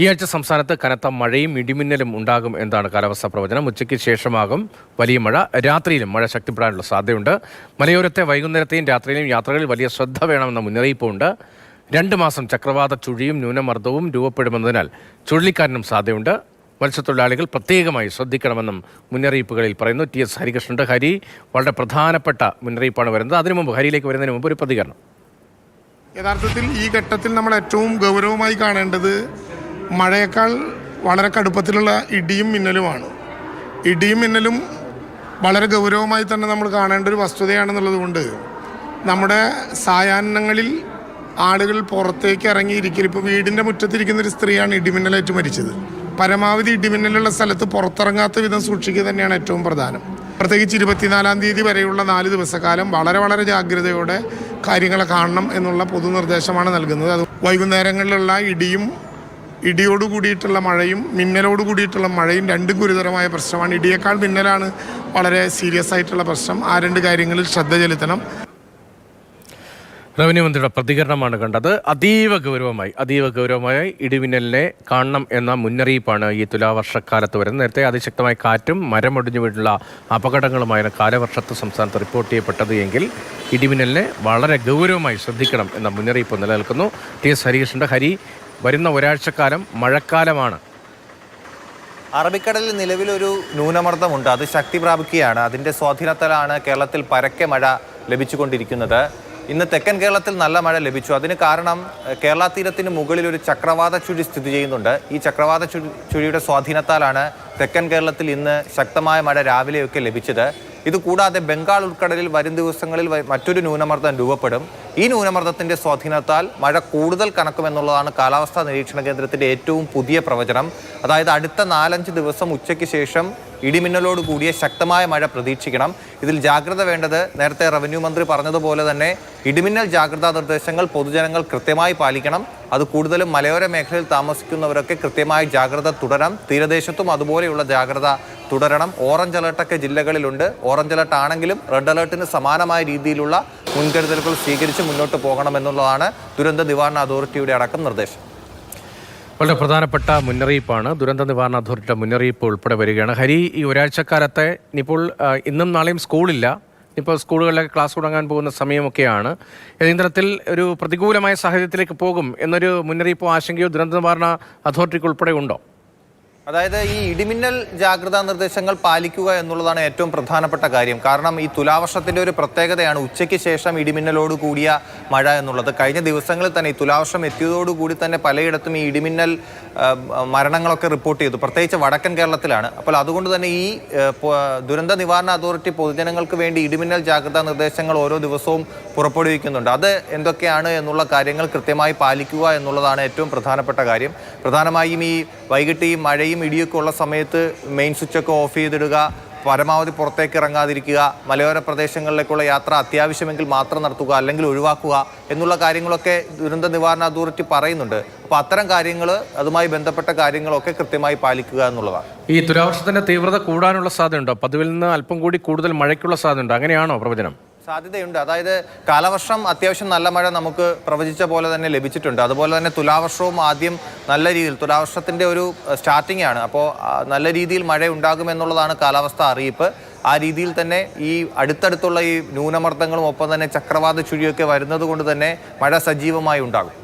ഈ ആഴ്ച സംസ്ഥാനത്ത് കനത്ത മഴയും ഇടിമിന്നലും ഉണ്ടാകും എന്നാണ് കാലാവസ്ഥാ പ്രവചനം. ഉച്ചയ്ക്ക് ശേഷമാകും വലിയ മഴ. രാത്രിയിലും മഴ ശക്തിപ്പെടാനുള്ള സാധ്യതയുണ്ട്. മലയോരത്തെ വൈകുന്നേരത്തെയും രാത്രിയിലെയും യാത്രകളിൽ വലിയ ശ്രദ്ധ വേണമെന്ന മുന്നറിയിപ്പുണ്ട്. രണ്ട് മാസം ചക്രവാത ചുഴിയും ന്യൂനമർദ്ദവും രൂപപ്പെടുമെന്നതിനാൽ ചുഴലിക്കാരനും സാധ്യതയുണ്ട്. മത്സ്യത്തൊഴിലാളികൾ പ്രത്യേകമായി ശ്രദ്ധിക്കണമെന്നും മുന്നറിയിപ്പുകളിൽ പറയുന്നു. ടി എസ് ഹരികൃഷ്ണന്റെ ഹരി വളരെ പ്രധാനപ്പെട്ട മുന്നറിയിപ്പാണ് വരുന്നത്. അതിനു മുമ്പ് ഹരിയിലേക്ക് വരുന്നതിന് മുമ്പ് ഒരു പ്രതികരണം. യഥാർത്ഥത്തിൽ ഈ ഘട്ടത്തിൽ നമ്മൾ ഏറ്റവും ഗൗരവമായി കാണേണ്ടത് മഴയേക്കാൾ വളരെ കടുപ്പത്തിലുള്ള ഇടിയും മിന്നലുമാണ്. ഇടിയും മിന്നലും വളരെ ഗൗരവമായി തന്നെ നമ്മൾ കാണേണ്ട ഒരു വസ്തുതയാണെന്നുള്ളത് കൊണ്ട് നമ്മുടെ സായാഹ്നങ്ങളിൽ ആളുകൾ പുറത്തേക്ക് ഇറങ്ങിയിരിക്കൽ ഇപ്പോൾ വീടിന്റെ മുറ്റത്തിരിക്കുന്ന ഒരു സ്ത്രീയാണ് ഇടിമിന്നലേറ്റ് മരിച്ചത് പരമാവധി ഇടിമിന്നലുള്ള സ്ഥലത്ത് പുറത്തിറങ്ങാത്ത വിധം സൂക്ഷിക്കുക തന്നെയാണ് ഏറ്റവും പ്രധാനം. പ്രത്യേകിച്ച് ഇരുപത്തിനാലാം തീയതി വരെയുള്ള നാല് ദിവസക്കാലം വളരെ വളരെ ജാഗ്രതയോടെ കാര്യങ്ങളെ കാണണം എന്നുള്ള പൊതുനിർദ്ദേശമാണ് നൽകുന്നത്. അത് വൈകുന്നേരങ്ങളിലുള്ള ഇടിയും ഇടിയോട് കൂടിയിട്ടുള്ള മഴയും മിന്നലോട് കൂടിയിട്ടുള്ള മഴയും രണ്ടും ഗുരുതരമായ പ്രശ്നമാണ്. ഇടിയേക്കാൾ മിന്നലാണ് വളരെ സീരിയസ് ആയിട്ടുള്ള പ്രശ്നം. ആ രണ്ട് കാര്യങ്ങളിൽ ശ്രദ്ധ ചെലുത്തണം. റവന്യൂ മന്ത്രിയുടെ പ്രതികരണമാണ് കണ്ടത്. അതീവ ഗൗരവമായി അതീവ ഗൗരവമായി ഇടിമിന്നലിനെ കാണണം എന്ന മുന്നറിയിപ്പാണ് ഈ തുലാവർഷക്കാലത്ത് വരുന്നത്. നേരത്തെ അതിശക്തമായ കാറ്റും മരമൊടിഞ്ഞു വീട്ടുള്ള അപകടങ്ങളുമായാണ് കാലവർഷത്ത് സംസ്ഥാനത്ത് റിപ്പോർട്ട് ചെയ്യപ്പെട്ടത് എങ്കിൽ ഇടിമിന്നലിനെ വളരെ ഗൗരവമായി ശ്രദ്ധിക്കണം എന്ന മുന്നറിയിപ്പ് നിലനിൽക്കുന്നു. ടി എസ് ഹരികൃഷ്ണന്റെ ഹരി വരുന്ന ഒരാഴ്ചക്കാലം മഴക്കാലമാണ്. അറബിക്കടലിൽ നിലവിലൊരു ന്യൂനമർദ്ദമുണ്ട്. അത് ശക്തി പ്രാപിക്കുകയാണ്. അതിന്റെ സ്വാധീനത്തിലാണ് കേരളത്തിൽ പരക്കെ മഴ ലഭിച്ചുകൊണ്ടിരിക്കുന്നത്. ഇന്ന് തെക്കൻ കേരളത്തിൽ നല്ല മഴ ലഭിച്ചു. അതിന് കാരണം കേരള തീരത്തിന് മുകളിൽ ഒരു ചക്രവാത ചുഴി സ്ഥിതി ചെയ്യുന്നുണ്ട്. ഈ ചക്രവാത ചുഴിയുടെ സ്വാധീനത്താലാണ് തെക്കൻ കേരളത്തിൽ ഇന്ന് ശക്തമായ മഴ രാവിലെയൊക്കെ ലഭിച്ചത്. ഇതുകൂടാതെ ബംഗാൾ ഉൾക്കടലിൽ വരും ദിവസങ്ങളിൽ മറ്റൊരു ന്യൂനമർദ്ദം രൂപപ്പെടും. ഈ ന്യൂനമർദ്ദത്തിന്റെ സ്വാധീനത്താൽ മഴ കൂടുതൽ കനക്കുമെന്നുള്ളതാണ് കാലാവസ്ഥാ നിരീക്ഷണ കേന്ദ്രത്തിന്റെ ഏറ്റവും പുതിയ പ്രവചനം. അതായത് അടുത്ത നാലഞ്ച് ദിവസം ഉച്ചയ്ക്ക് ശേഷം ഇടിമിന്നലോട് കൂടിയ ശക്തമായ മഴ പ്രതീക്ഷിക്കണം. ഇതിൽ ജാഗ്രത വേണ്ടത് നേരത്തെ റവന്യൂ മന്ത്രി പറഞ്ഞതുപോലെ തന്നെ ഇടിമിന്നൽ ജാഗ്രതാ നിർദ്ദേശങ്ങൾ പൊതുജനങ്ങൾ കൃത്യമായി പാലിക്കണം. അത് കൂടുതലും മലയോര മേഖലയിൽ താമസിക്കുന്നവരൊക്കെ കൃത്യമായി ജാഗ്രത തുടരണം. തീരദേശത്തും അതുപോലെയുള്ള ജാഗ്രത തുടരണം. ഓറഞ്ച് അലർട്ടൊക്കെ ജില്ലകളിലുണ്ട്. ഓറഞ്ച് അലർട്ട് ആണെങ്കിലും റെഡ് അലർട്ടിന് സമാനമായ രീതിയിലുള്ള മുൻകരുതലുകൾ സ്വീകരിച്ച് മുന്നോട്ട് പോകണമെന്നുള്ളതാണ് ദുരന്ത നിവാരണ അതോറിറ്റിയുടെ അടക്കം നിർദ്ദേശം. വളരെ പ്രധാനപ്പെട്ട മുന്നറിയിപ്പാണ്. ദുരന്ത നിവാരണ അതോറിറ്റിയുടെ മുന്നറിയിപ്പ് ഉൾപ്പെടെ വരികയാണ്. ഹരി ഈ ഒരാഴ്ചക്കാലത്തെ ഇനിയിപ്പോൾ ഇന്നും നാളെയും സ്കൂളില്ല. ഇപ്പോൾ സ്കൂളുകളിലൊക്കെ ക്ലാസ് തുടങ്ങാൻ പോകുന്ന സമയമൊക്കെയാണ്. ഏതെങ്കിലും തരത്തിൽ ഒരു പ്രതികൂലമായ സാഹചര്യത്തിലേക്ക് പോകും എന്നൊരു മുന്നറിയിപ്പോ ആശങ്കയോ ദുരന്ത നിവാരണ അതോറിറ്റിക്ക് ഉൾപ്പെടെ ഉണ്ടോ? അതായത് ഈ ഇടിമിന്നൽ ജാഗ്രതാ നിർദ്ദേശങ്ങൾ പാലിക്കുക എന്നുള്ളതാണ് ഏറ്റവും പ്രധാനപ്പെട്ട കാര്യം. കാരണം ഈ തുലാവർഷത്തിന്റെ ഒരു പ്രത്യേകതയാണ് ഉച്ചയ്ക്ക് ശേഷം ഇടിമിന്നലോട് കൂടിയ മഴ എന്നുള്ളത്. കഴിഞ്ഞ ദിവസങ്ങളിൽ തന്നെ ഈ തുലാവർഷം എത്തിയതോടുകൂടി തന്നെ പലയിടത്തും ഈ ഇടിമിന്നൽ മരണങ്ങളൊക്കെ റിപ്പോർട്ട് ചെയ്തു. പ്രത്യേകിച്ച് വടക്കൻ കേരളത്തിലാണ്. അപ്പോൾ അതുകൊണ്ട് തന്നെ ഈ ദുരന്ത നിവാരണ അതോറിറ്റി പൊതുജനങ്ങൾക്ക് വേണ്ടി ഇടിമിന്നൽ ജാഗ്രതാ നിർദ്ദേശങ്ങൾ ഓരോ ദിവസവും പുറപ്പെടുവിക്കുന്നുണ്ട്. അത് എന്തൊക്കെയാണ് എന്നുള്ള കാര്യങ്ങൾ കൃത്യമായി പാലിക്കുക എന്നുള്ളതാണ് ഏറ്റവും പ്രധാനപ്പെട്ട കാര്യം. പ്രധാനമായും ഈ വൈകിട്ട് ഈ മഴയും ഇടിയൊക്കെ ഉള്ള സമയത്ത് മെയിൻ സ്വിച്ചൊക്കെ ഓഫ് ചെയ്തിടുക പരമാവധി പുറത്തേക്ക് ഇറങ്ങാതിരിക്കുക മലയോര പ്രദേശങ്ങളിലേക്കുള്ള യാത്ര അത്യാവശ്യമെങ്കിൽ മാത്രം നടത്തുക അല്ലെങ്കിൽ ഒഴിവാക്കുക എന്നുള്ള കാര്യങ്ങളൊക്കെ ദുരന്ത നിവാരണ അതോറിറ്റി പറയുന്നുണ്ട്. അപ്പോൾ അത്തരം കാര്യങ്ങൾ അതുമായി ബന്ധപ്പെട്ട കാര്യങ്ങളൊക്കെ കൃത്യമായി പാലിക്കുക എന്നുള്ളതാണ്. ഈ തുലാവർഷത്തിന്റെ തീവ്രത കൂടാനുള്ള സാധ്യതയുണ്ടോ? പതിവിൽ നിന്ന് അല്പം കൂടി കൂടുതൽ മഴയ്ക്കുള്ള സാധ്യതയുണ്ടോ? അങ്ങനെയാണോ പ്രവചനം? സാധ്യതയുണ്ട്. അതായത് കാലവർഷം അത്യാവശ്യം നല്ല മഴ നമുക്ക് പ്രവചിച്ച പോലെ തന്നെ ലഭിച്ചിട്ടുണ്ട്. അതുപോലെ തന്നെ തുലാവർഷവും ആദ്യം നല്ല രീതിയിൽ തുലാവർഷത്തിന്റെ ഒരു സ്റ്റാർട്ടിംഗ് ആണ്. അപ്പോൾ നല്ല രീതിയിൽ മഴ ഉണ്ടാകുമെന്നുള്ളതാണ് കാലാവസ്ഥ അറിയിപ്പ്. ആ രീതിയിൽ തന്നെ ഈ അടുത്തടുത്തുള്ള ഈ ന്യൂനമർദ്ദങ്ങളും ഒപ്പം തന്നെ ചക്രവാത ചുഴിയൊക്കെ വരുന്നത് കൊണ്ട് തന്നെ മഴ സജീവമായി ഉണ്ടാകും.